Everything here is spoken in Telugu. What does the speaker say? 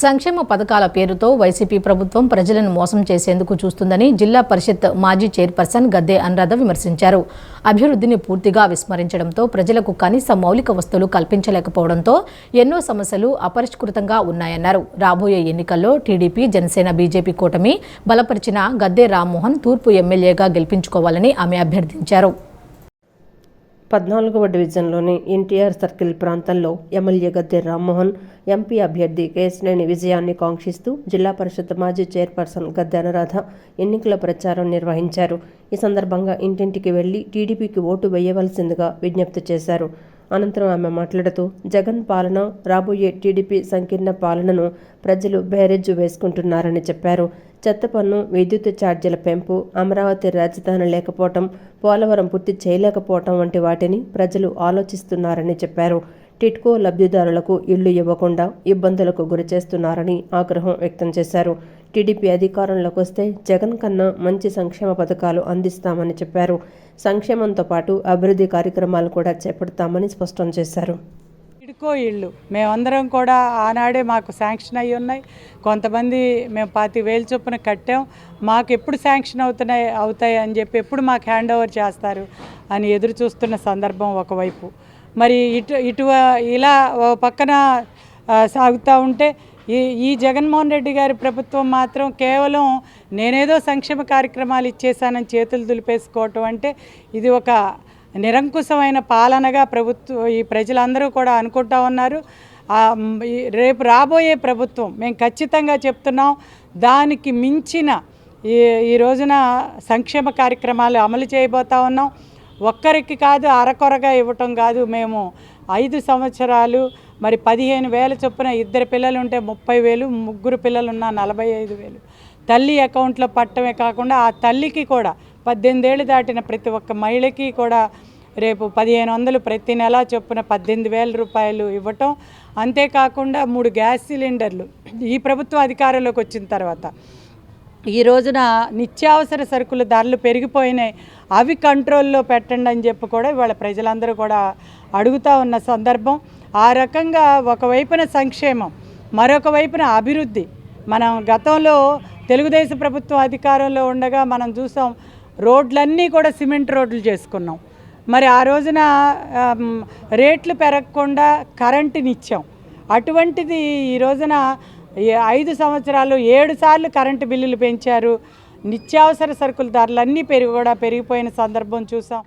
సంక్షేమ పథకాల పేరుతో వైసీపీ ప్రభుత్వం ప్రజలను మోసం చేసేందుకు చూస్తుందని జిల్లా పరిషత్ మాజీ చైర్పర్సన్ గద్దె అనురాధ విమర్శించారు. అభివృద్ధిని పూర్తిగా విస్మరించడంతో ప్రజలకు కనీస మౌలిక వస్తువులు కల్పించలేకపోవడంతో ఎన్నో సమస్యలు అపరిష్కృతంగా ఉన్నాయన్నారు. రాబోయే ఎన్నికల్లో టీడీపీ జనసేన బీజేపీ కూటమి బలపరిచిన గద్దె రామ్మోహన్ తూర్పు ఎమ్మెల్యేగా గెలిపించుకోవాలని ఆమె అభ్యర్థించారు. పద్నాలుగవ డివిజన్లోని ఎన్టీఆర్ సర్కిల్ ప్రాంతంలో ఎమ్మెల్యే గద్దె రామ్మోహన్ ఎంపీ అభ్యర్థి కేసినేని విజయాన్ని కాంక్షిస్తూ జిల్లా పరిషత్ మాజీ చైర్పర్సన్ గద్దె అనురాధ ఎన్నికల ప్రచారం నిర్వహించారు. ఈ సందర్భంగా ఇంటింటికి వెళ్ళి టీడీపీకి ఓటు వేయవలసిందిగా విజ్ఞప్తి చేశారు. అనంతరం ఆమె మాట్లాడుతూ జగన్ పాలన రాబోయే టీడీపీ సంకీర్ణ పాలనను ప్రజలు బేరెజ్జు వేసుకుంటున్నారని చెప్పారు. చెత్త పన్ను విద్యుత్ ఛార్జీల పెంపు అమరావతి రాజధాని లేకపోవటం పోలవరం పూర్తి చేయలేకపోవటం వంటి వాటిని ప్రజలు ఆలోచిస్తున్నారని చెప్పారు. టిట్కో లబ్ధిదారులకు ఇళ్ళు ఇవ్వకుండా ఇబ్బందులకు గురి చేస్తున్నారని ఆగ్రహం వ్యక్తం చేశారు. టీడీపీ అధికారంలోకి వస్తే జగన్ కన్నా మంచి సంక్షేమ పథకాలు అందిస్తామని చెప్పారు. సంక్షేమంతో పాటు అభివృద్ధి కార్యక్రమాలు కూడా చేపడతామని స్పష్టం చేశారు. ఇడుకో ఇళ్ళు. మేమందరం కూడా ఆనాడే మాకు శాంక్షన్ అయ్యి ఉన్నాయి. కొంతమంది మేము పాతి వేలు చొప్పున కట్టాం. మాకు ఎప్పుడు శాంక్షన్ అవుతున్నాయి అవుతాయి అని చెప్పి ఎప్పుడు మాకు హ్యాండ్ ఓవర్ చేస్తారు అని ఎదురు చూస్తున్న సందర్భం ఒకవైపు. మరి ఇటు ఇటు ఇలా పక్కన సాగుతూ ఉంటే ఈ ఈ జగన్మోహన్ రెడ్డి గారి ప్రభుత్వం మాత్రం కేవలం నేనేదో సంక్షేమ కార్యక్రమాలు ఇచ్చేసానని చేతులు దులిపేసుకోవటం అంటే ఇది ఒక నిరంకుశమైన పాలనగా ప్రభుత్వం ఈ ప్రజలందరూ కూడా అనుకుంటా ఉన్నారు. ఈ రేపు రాబోయే ప్రభుత్వం మేము ఖచ్చితంగా చెప్తున్నాం దానికి మించిన ఈ ఈ రోజున సంక్షేమ కార్యక్రమాలు అమలు చేయబోతా ఉన్నాం. ఒక్కరికి కాదు అరకొరగా ఇవ్వటం కాదు. మేము ఐదు సంవత్సరాలు మరి పదిహేను వేల చొప్పున ఇద్దరు పిల్లలు ఉంటే ముప్పై వేలు ముగ్గురు పిల్లలు ఉన్న నలభై ఐదు వేలు. తల్లి అకౌంట్లో పట్టమే కాకుండా ఆ తల్లికి కూడా పద్దెనిమిదేళ్ళు దాటిన ప్రతి ఒక్క మహిళకి కూడా రేపు పదిహేను వందలు ప్రతి నెల చొప్పున పద్దెనిమిది వేల రూపాయలు ఇవ్వటం. అంతేకాకుండా మూడు గ్యాస్ సిలిండర్లు ఈ ప్రభుత్వం అధికారంలోకి వచ్చిన తర్వాత. ఈ రోజున నిత్యావసర సరుకుల ధరలు పెరిగిపోయినాయి. అవి కంట్రోల్లో పెట్టండి అని చెప్పి కూడా ఇవాళ ప్రజలందరూ కూడా అడుగుతూ ఉన్న సందర్భం. ఆ రకంగా ఒకవైపున సంక్షేమం మరొక వైపున అభివృద్ధి. మనం గతంలో తెలుగుదేశం ప్రభుత్వం అధికారంలో ఉండగా మనం చూసాం రోడ్లన్నీ కూడా సిమెంట్ రోడ్లు చేసుకున్నాం. మరి ఆ రోజున రేట్లు పెరగకుండా కరెంటునిచ్చాం అటువంటిది ఈ రోజున ఐదు సంవత్సరాలు ఏడు సార్లు కరెంటు బిల్లులు పెంచారు. నిత్యావసర సరుకుల ధరలన్నీ పెరిగి కూడా పెరిగిపోయిన సందర్భం చూసాం.